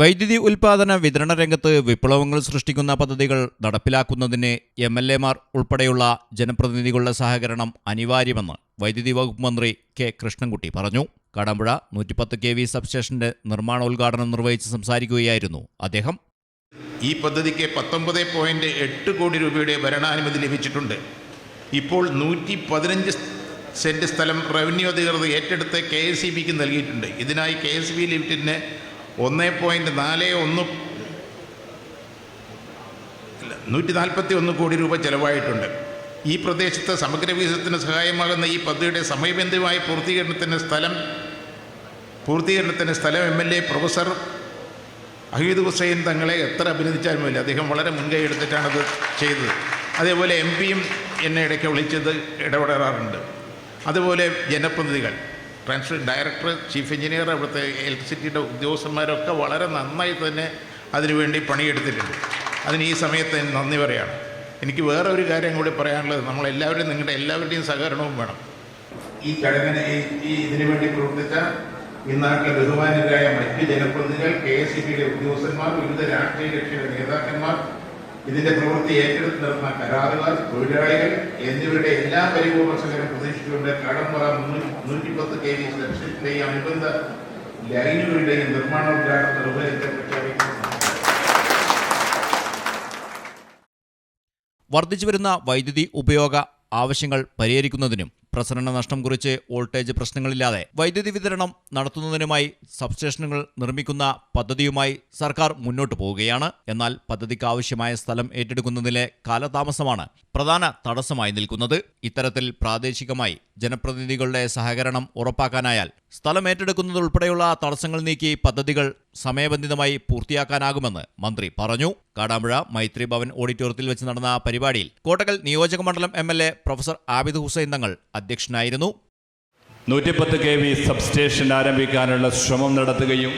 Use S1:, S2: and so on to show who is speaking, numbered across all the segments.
S1: വൈദ്യുതി ഉൽപാദന വിതരണ രംഗത്ത് വിപ്ലവങ്ങൾ സൃഷ്ടിക്കുന്ന പദ്ധതികൾ നടപ്പിലാക്കുന്നതിന് എം എൽ മാർ ഉൾപ്പെടെയുള്ള ജനപ്രതിനിധികളുടെ സഹകരണം അനിവാര്യമെന്ന് വൈദ്യുതി വകുപ്പ് മന്ത്രി കെ കൃഷ്ണൻകുട്ടി പറഞ്ഞു കടമ്പുഴ നൂറ്റിപ്പത്ത് കെ വി സബ്സ്റ്റേഷന്റെ നിർമ്മാണോദ്ഘാടനം നിർവഹിച്ച് സംസാരിക്കുകയായിരുന്നു അദ്ദേഹം
S2: ഈ പദ്ധതിക്ക് പത്തൊമ്പത് പോയിന്റ് എട്ട് കോടി രൂപയുടെ ഭരണാനുമതി ലഭിച്ചിട്ടുണ്ട് ഇപ്പോൾ നൂറ്റി പതിനഞ്ച് സെന്റ് സ്ഥലം റവന്യൂ അധികൃതർ ഏറ്റെടുത്ത് കെ എസ് സി ബിക്ക് നൽകിയിട്ടുണ്ട് ഇതിനായി കെ എസ് ബി ലിമിറ്റഡിന് ഒന്ന് പോയിൻറ്റ് നാല് ഒന്ന് നൂറ്റി നാൽപ്പത്തി ഒന്ന് കോടി രൂപ ചെലവായിട്ടുണ്ട് ഈ പ്രദേശത്ത് സമഗ്ര വികസനത്തിന് സഹായമാകുന്ന ഈ പദ്ധതിയുടെ സമയബന്ധിതമായ പൂർത്തീകരണത്തിന് സ്ഥലം പൂർത്തീകരണത്തിന് സ്ഥലം M L A professor Aheed Hussain തങ്ങളെ എത്ര അഭിനന്ദിച്ചാലും മതി അദ്ദേഹം വളരെ മുൻകൈ എടുത്തിട്ടാണ് അത് ചെയ്തത് അതേപോലെ എം പിയും എന്നെ ഇടയ്ക്ക് വിളിച്ചത് ഇടപെടാറുണ്ട് അതുപോലെ ജനപ്രതിനിധികൾ ട്രാൻസ്പോർട്ട് ഡയറക്ടർ ചീഫ് എഞ്ചിനീയർ അവിടുത്തെ ഇലക്ട്രിസിറ്റിയുടെ ഉദ്യോഗസ്ഥന്മാരൊക്കെ വളരെ നന്നായി തന്നെ അതിനുവേണ്ടി പണിയെടുത്തിട്ടുണ്ട് അതിന് ഈ സമയത്ത് നന്ദി പറയാണ് എനിക്ക് വേറെ ഒരു കാര്യം കൂടി പറയാനുള്ളത് നമ്മളെല്ലാവരും നിങ്ങളുടെ എല്ലാവരുടെയും സഹകരണവും വേണം
S3: ഈ ചടങ്ങിന് ഈ ഇതിനുവേണ്ടി പ്രവർത്തിച്ച ഈ ബഹുമാനരായ മറ്റ് ജനപ്രതിനിധികൾ കെ എസ് സി ബിയിലെ ഉദ്യോഗസ്ഥന്മാർ വിവിധ രാഷ്ട്രീയ കക്ഷിയുടെ നേതാക്കന്മാർ ഇതിന്റെ പ്രവൃത്തി ഏറ്റെടുത്ത് നടന്ന കരാറുകാർ തൊഴിലാളികൾ എന്നിവരുടെ എല്ലാ പരിപൂർണശകരും പ്രതീക്ഷിച്ചുകൊണ്ട് കടമ്പറ നൂറ്റി പത്ത് കെ വി സെക്ഷന്റെയും അനുബന്ധ ലൈനുകളുടെയും നിർമ്മാണോദ്ഘാടനം നിർവഹിക്കപ്പെട്ട
S1: വരുന്ന വൈദ്യുതി ഉപയോഗ ആവശ്യങ്ങൾ പരിഹരിക്കുന്നതിനും പ്രസരണ നഷ്ടം കുറിച്ച് വോൾട്ടേജ് പ്രശ്നങ്ങളില്ലാതെ വൈദ്യുതി വിതരണം നടത്തുന്നതിനുമായി സബ്സ്റ്റേഷനുകൾ നിർമ്മിക്കുന്ന പദ്ധതിയുമായി സർക്കാർ മുന്നോട്ടു പോവുകയാണ് എന്നാൽ പദ്ധതിക്ക് ആവശ്യമായ സ്ഥലം ഏറ്റെടുക്കുന്നതിലെ കാലതാമസമാണ് പ്രധാന തടസ്സമായി നിൽക്കുന്നത് ഇത്തരത്തിൽ പ്രാദേശികമായി ജനപ്രതിനിധികളുടെ സഹകരണം ഉറപ്പാക്കാനായാൽ സ്ഥലം ഏറ്റെടുക്കുന്നതുൾപ്പെടെയുള്ള തടസ്സങ്ങൾ നീക്കി പദ്ധതികൾ സമയബന്ധിതമായി പൂർത്തിയാക്കാനാകുമെന്ന് മന്ത്രി പറഞ്ഞു കാടാമ്പുഴ മൈത്രി ഭവൻ ഓഡിറ്റോറിയത്തിൽ വെച്ച് നടന്ന പരിപാടിയിൽ കോട്ടകൽ നിയോജകമണ്ഡലം M L A professor Abid Hussain Thangal അധ്യക്ഷനായിരുന്നു
S4: നൂറ്റിപ്പത്ത് കെ വി സബ്സ്റ്റേഷൻ ആരംഭിക്കാനുള്ള ശ്രമം നടത്തുകയും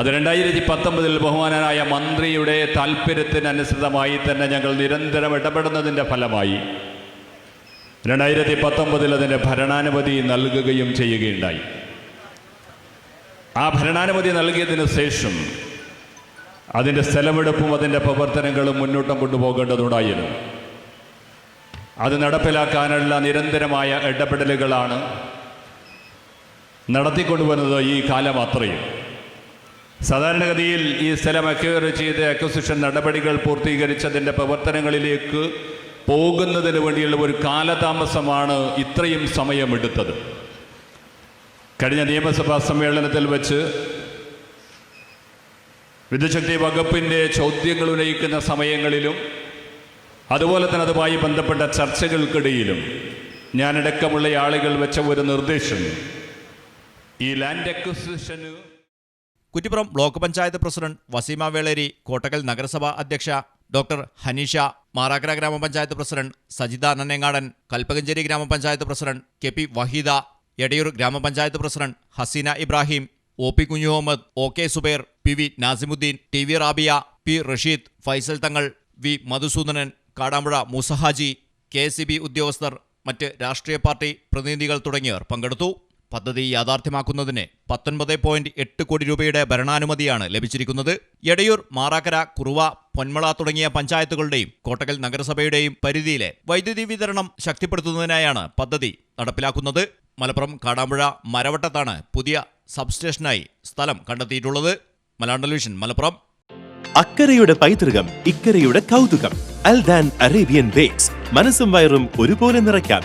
S4: അത് രണ്ടായിരത്തി പത്തൊമ്പതിൽ ബഹുമാനായ മന്ത്രിയുടെ താല്പര്യത്തിനനുസൃതമായി തന്നെ ഞങ്ങൾ നിരന്തരം ഇടപെടുന്നതിൻ്റെ ഫലമായി രണ്ടായിരത്തി പത്തൊമ്പതിൽ അതിൻ്റെ ഭരണാനുമതി നൽകുകയും ചെയ്യുകയുണ്ടായി ആ ഭരണാനുമതി നൽകിയതിന് ശേഷം അതിൻ്റെ സ്ഥലമെടുപ്പും അതിൻ്റെ പ്രവർത്തനങ്ങളും മുന്നോട്ട് കൊണ്ടുപോകേണ്ടതുണ്ടായിരുന്നു അത് നടപ്പിലാക്കാനുള്ള നിരന്തരമായ ഇടപെടലുകളാണ് നടത്തിക്കൊണ്ടുവരുന്നത് ഈ കാലമാത്രയും സാധാരണഗതിയിൽ ഈ സ്ഥലം അക്വയർ ചെയ്ത് അക്വസിഷൻ നടപടികൾ പൂർത്തീകരിച്ചതിൻ്റെ പ്രവർത്തനങ്ങളിലേക്ക് പോകുന്നതിന് വേണ്ടിയുള്ള ഒരു കാലതാമസമാണ് ഇത്രയും സമയമെടുത്തത് കഴിഞ്ഞ നിയമസഭാ സമ്മേളനത്തിൽ വെച്ച് വിദ്യുശക്തി വകുപ്പിൻ്റെ ചോദ്യങ്ങൾ ഉന്നയിക്കുന്ന സമയങ്ങളിലും അതുപോലെ തന്നെ അതുമായി ബന്ധപ്പെട്ട ചർച്ചകൾക്കിടയിലും ഞാനടക്കമുള്ള ആളുകൾ വെച്ച ഒരു നിർദ്ദേശം ഈ ലാൻഡ് അക്വിസിഷന്
S1: കുറ്റിപ്പുറം ബ്ലോക്ക് പഞ്ചായത്ത് പ്രസിഡന്റ് വസീമ വേളേരി കോട്ടക്കൽ നഗരസഭാ അധ്യക്ഷ ഡോക്ടർ ഹനീഷ മാറാക്കര ഗ്രാമപഞ്ചായത്ത് പ്രസിഡന്റ് സജിത നന്നേങ്ങാടൻ കൽപ്പകഞ്ചേരി ഗ്രാമപഞ്ചായത്ത് president K P Waheeda Edayur ഗ്രാമപഞ്ചായത്ത് president Haseena Ibrahim O P Kunjuhammed O K Suber P V Nasimuddin T V Rabiya P Rasheed Faisal Thangal V Madhusoodanan Kadampuzha Musahaji K C B ഉദ്യോഗസ്ഥർ മറ്റ് രാഷ്ട്രീയ പാർട്ടി പ്രതിനിധികൾ തുടങ്ങിയവർ പങ്കെടുത്തു പദ്ധതി യാഥാർത്ഥ്യമാക്കുന്നതിന് പത്തൊൻപത് പോയിന്റ് എട്ട് കോടി രൂപയുടെ ഭരണാനുമതിയാണ് ലഭിച്ചിരിക്കുന്നത് എടയൂർ മാറാക്കര കുറുവ പൊന്മള തുടങ്ങിയ പഞ്ചായത്തുകളുടെയും കോട്ടകൽ നഗരസഭയുടെയും പരിധിയിലെ വൈദ്യുതി വിതരണം ശക്തിപ്പെടുത്തുന്നതിനായാണ് പദ്ധതി നടപ്പിലാക്കുന്നത് മലപ്പുറം കാടാമ്പുഴ മരവട്ടത്താണ് പുതിയ സബ്സ്റ്റേഷനായി സ്ഥലം കണ്ടെത്തിയിട്ടുള്ളത് മലയാളം ടെലിവിഷൻ മലപ്പുറം
S5: അക്കരയുടെ പൈതൃകം ഇക്കരയുടെ കൗതുകം അൽ ദാൻ അറേബ്യൻ ബേക്സ് മനസ്സും വയറും ഒരുപോലെ നിറയ്ക്കാം